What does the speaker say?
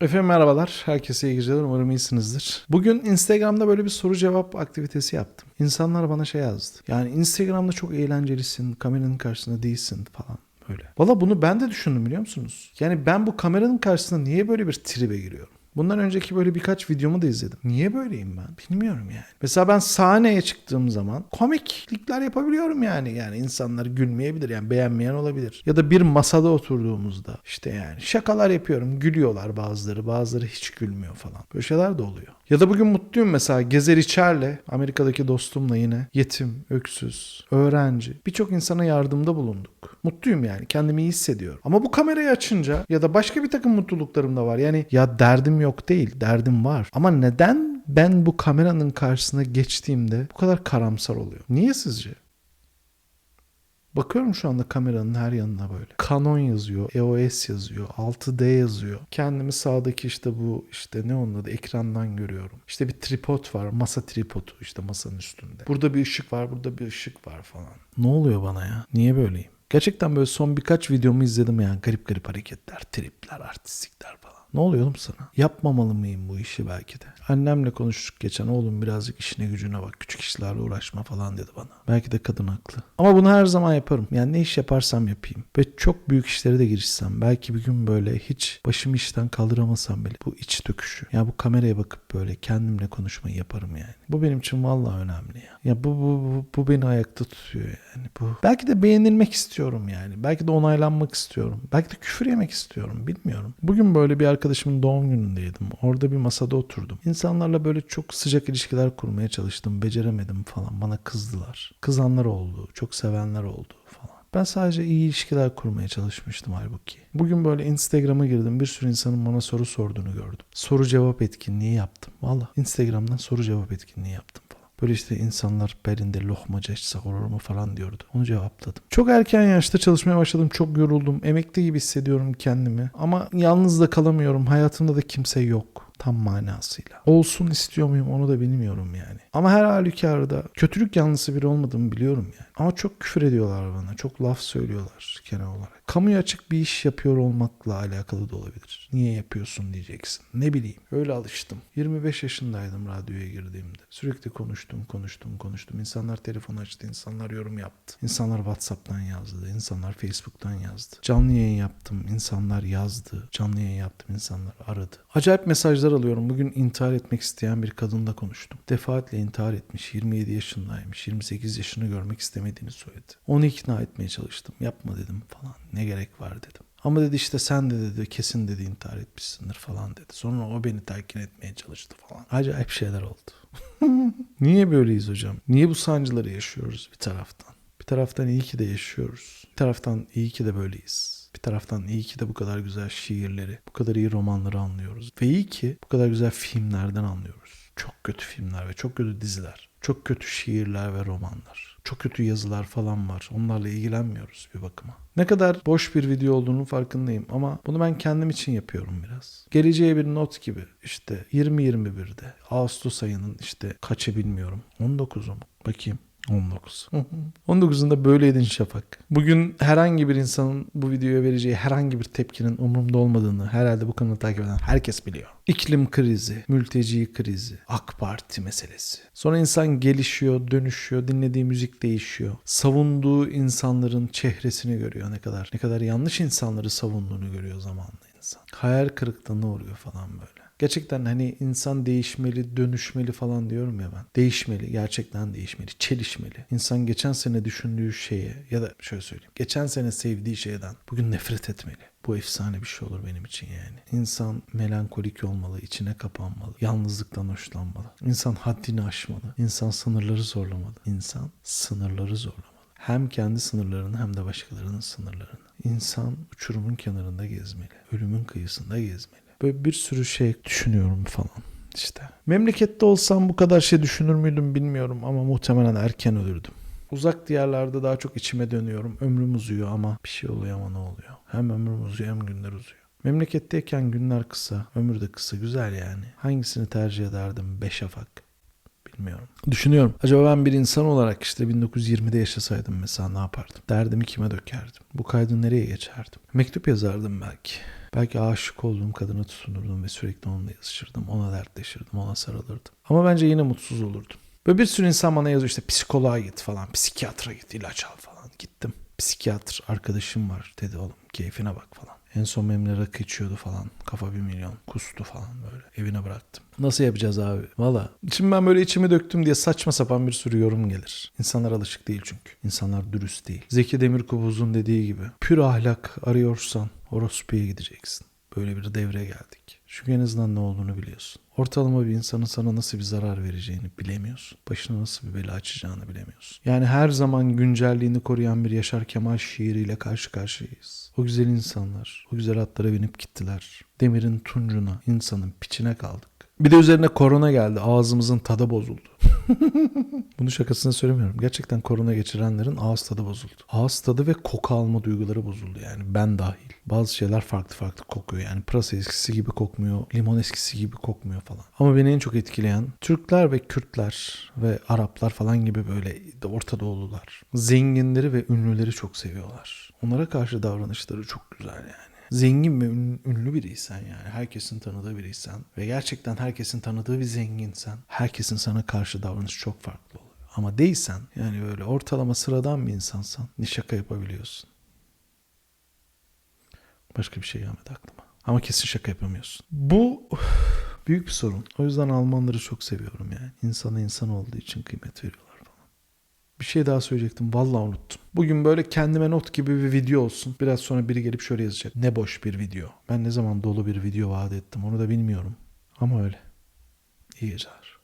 Efendim merhabalar. Herkese iyi geceler. Umarım iyisinizdir. Bugün Instagram'da böyle bir soru cevap aktivitesi yaptım. İnsanlar bana şey yazdı. Yani Instagram'da çok eğlencelisin, kameranın karşısında değilsin falan böyle. Valla bunu ben de düşündüm biliyor musunuz? Yani ben bu kameranın karşısında niye böyle bir tribe giriyorum? Bundan önceki böyle birkaç videomu da izledim. Niye böyleyim ben? Bilmiyorum yani. Mesela ben sahneye çıktığım zaman komiklikler yapabiliyorum yani. Yani insanlar gülmeyebilir yani beğenmeyen olabilir. Ya da bir masada oturduğumuzda işte yani şakalar yapıyorum. Gülüyorlar bazıları bazıları hiç gülmüyor falan. Böyle şeyler de oluyor. Ya da bugün mutluyum mesela Gezer İçer'le Amerika'daki dostumla yine yetim, öksüz, öğrenci birçok insana yardımda bulunduk. Mutluyum yani kendimi iyi hissediyorum. Ama bu kamerayı açınca ya da başka bir takım mutluluklarım da var. Yani ya derdim yok değil derdim var. Ama neden ben bu kameranın karşısına geçtiğimde bu kadar karamsar oluyor? Niye sizce? Bakıyorum şu anda kameranın her yanına böyle. Canon yazıyor, EOS yazıyor, 6D yazıyor. Kendimi sağdaki işte bu işte ne onun adı ekrandan görüyorum. İşte bir tripod var, masa tripodu işte masanın üstünde. Burada bir ışık var, burada bir ışık var falan. Ne oluyor bana ya? Niye böyleyim? Gerçekten böyle son birkaç videomu izledim yani garip garip hareketler, tripler, artistlikler falan. Ne oluyor oğlum sana? Yapmamalı mıyım bu işi belki de? Annemle konuştuk geçen oğlum birazcık işine gücüne bak. Küçük işlerle uğraşma falan dedi bana. Belki de kadın haklı. Ama bunu her zaman yaparım. Yani ne iş yaparsam yapayım. Ve çok büyük işlere de girişsem. Belki bir gün böyle hiç başımı işten kaldıramasam bile. Bu iç döküşü. Ya bu kameraya bakıp böyle kendimle konuşmayı yaparım yani. Bu benim için vallahi önemli ya. Ya bu, bu, bu, bu beni ayakta tutuyor yani. Bu. Belki de beğenilmek istiyorum yani. Belki de onaylanmak istiyorum. Belki de küfür yemek istiyorum. Bilmiyorum. Bugün böyle bir arkadaşımın doğum günündeydim. Orada bir masada oturdum. İnsanlarla böyle çok sıcak ilişkiler kurmaya çalıştım. Beceremedim falan. Bana kızdılar. Kızanlar oldu. Çok sevenler oldu falan. Ben sadece iyi ilişkiler kurmaya çalışmıştım halbuki. Bugün böyle Instagram'a girdim. Bir sürü insanın bana soru sorduğunu gördüm. Soru cevap etkinliği yaptım. Valla Instagram'dan soru cevap etkinliği yaptım. Böyle işte insanlar belinde lokmaca içsek olur mu falan diyordu. Onu cevapladım. Çok erken yaşta çalışmaya başladım. Çok yoruldum. Emekli gibi hissediyorum kendimi. Ama yalnız da kalamıyorum. Hayatımda da kimse yok tam manasıyla. Olsun istiyor muyum onu da bilmiyorum yani. Ama her halükarda kötülük yanlısı biri olmadığımı biliyorum yani. Ama çok küfür ediyorlar bana. Çok laf söylüyorlar genel olarak. Kamuya açık bir iş yapıyor olmakla alakalı da olabilir. Niye yapıyorsun diyeceksin. Ne bileyim. Öyle alıştım. 25 yaşındaydım radyoya girdiğimde. Sürekli konuştum, konuştum, konuştum. İnsanlar telefon açtı, insanlar yorum yaptı. İnsanlar WhatsApp'tan yazdı, insanlar Facebook'tan yazdı. Canlı yayın yaptım, insanlar yazdı. Canlı yayın yaptım, insanlar aradı. Acayip mesajlar alıyorum. Bugün intihar etmek isteyen bir kadınla konuştum. Defaatle intihar etmiş. 27 yaşındaymış. 28 yaşını görmek istemediğini söyledi. Onu ikna etmeye çalıştım. Yapma dedim falan. Ne gerek var dedim. Ama dedi işte sen de dedi kesin dedi intihar etmişsindir falan dedi. Sonra o beni telkin etmeye çalıştı falan. Acayip şeyler oldu. Niye böyleyiz hocam? Niye bu sancıları yaşıyoruz bir taraftan? Bir taraftan iyi ki de yaşıyoruz. Bir taraftan iyi ki de böyleyiz. Bir taraftan iyi ki de bu kadar güzel şiirleri, bu kadar iyi romanları anlıyoruz. Ve iyi ki bu kadar güzel filmlerden anlıyoruz. Çok kötü filmler ve çok kötü diziler. Çok kötü şiirler ve romanlar. Çok kötü yazılar falan var. Onlarla ilgilenmiyoruz bir bakıma. Ne kadar boş bir video olduğunun farkındayım ama bunu ben kendim için yapıyorum biraz. Geleceğe bir not gibi işte 20-21'de Ağustos ayının işte kaçı bilmiyorum. 19'u mu? Bakayım. 19. 19'unda böyleydin Şafak. Bugün herhangi bir insanın bu videoya vereceği herhangi bir tepkinin umurumda olmadığını herhalde bu kanalı takip eden herkes biliyor. İklim krizi, mülteci krizi, AK Parti meselesi. Sonra insan gelişiyor, dönüşüyor, dinlediği müzik değişiyor. Savunduğu insanların çehresini görüyor ne kadar. Ne kadar yanlış insanları savunduğunu görüyor zamanla insan. Hayal kırıklığına uğruyor falan böyle. Gerçekten hani insan değişmeli, dönüşmeli falan diyorum ya ben. Değişmeli, gerçekten değişmeli, çelişmeli. İnsan geçen sene düşündüğü şeye ya da şöyle söyleyeyim. Geçen sene sevdiği şeyden bugün nefret etmeli. Bu efsane bir şey olur benim için yani. İnsan melankolik olmalı, içine kapanmalı, yalnızlıktan hoşlanmalı. İnsan haddini aşmalı, insan sınırları zorlamalı. İnsan sınırları zorlamalı. Hem kendi sınırlarını hem de başkalarının sınırlarını. İnsan uçurumun kenarında gezmeli, ölümün kıyısında gezmeli. Böyle bir sürü şey düşünüyorum falan işte. Memlekette olsam bu kadar şey düşünür müydüm bilmiyorum ama muhtemelen erken ölürdüm. Uzak diyarlarda daha çok içime dönüyorum. Ömrüm uzuyor ama bir şey oluyor ama ne oluyor? Hem ömrüm uzuyor hem günler uzuyor. Memleketteyken günler kısa, ömür de kısa. Güzel yani. Hangisini tercih ederdim? Beş şafak. Bilmiyorum. Düşünüyorum. Acaba ben bir insan olarak işte 1920'de yaşasaydım mesela ne yapardım? Derdimi kime dökerdim? Bu kaydı nereye geçerdim? Mektup yazardım belki. Belki aşık olduğum kadına tutunurdum ve sürekli onunla yazışırdım. Ona dertleşirdim, ona sarılırdım. Ama bence yine mutsuz olurdum. Böyle bir sürü insan bana yazıyor işte psikoloğa git falan, psikiyatra git, ilaç al falan. Gittim. Psikiyatr arkadaşım var dedi oğlum keyfine bak falan. En son benimle rakı içiyordu falan. Kafa bir milyon. Kustu falan böyle. Evine bıraktım. Nasıl yapacağız abi? Valla. Şimdi ben böyle içimi döktüm diye saçma sapan bir sürü yorum gelir. İnsanlar alışık değil çünkü. İnsanlar dürüst değil. Zeki Demirkubuz'un dediği gibi. Pür ahlak arıyorsan orospuya gideceksin. Böyle bir devre geldik. Çünkü en azından ne olduğunu biliyorsun. Ortalama bir insanın sana nasıl bir zarar vereceğini bilemiyorsun. Başına nasıl bir bela açacağını bilemiyorsun. Yani her zaman güncelliğini koruyan bir Yaşar Kemal şiiriyle karşı karşıyayız. O güzel insanlar, o güzel atlara binip gittiler. Demirin tuncuna, insanın piçine kaldık. Bir de üzerine korona geldi. Ağzımızın tadı bozuldu. Bunu şakasına söylemiyorum. Gerçekten korona geçirenlerin ağız tadı bozuldu. Ağız tadı ve koku alma duyguları bozuldu yani ben dahil. Bazı şeyler farklı farklı kokuyor. Yani pırasa eskisi gibi kokmuyor, limon eskisi gibi kokmuyor falan. Ama beni en çok etkileyen Türkler ve Kürtler ve Araplar falan gibi böyle Orta Doğulular. Zenginleri ve ünlüleri çok seviyorlar. Onlara karşı davranışları çok güzel yani zengin ve ün- ünlü biriysen yani herkesin tanıdığı biriysen ve gerçekten herkesin tanıdığı bir zenginsen herkesin sana karşı davranışı çok farklı oluyor. Ama değilsen yani böyle ortalama sıradan bir insansan ne şaka yapabiliyorsun. Başka bir şey gelmedi aklıma. Ama kesin şaka yapamıyorsun. Bu büyük bir sorun. O yüzden Almanları çok seviyorum yani. İnsana insan olduğu için kıymet veriyorlar şey daha söyleyecektim. Vallahi unuttum. Bugün böyle kendime not gibi bir video olsun. Biraz sonra biri gelip şöyle yazacak. Ne boş bir video. Ben ne zaman dolu bir video vaat ettim onu da bilmiyorum. Ama öyle. İyi geceler.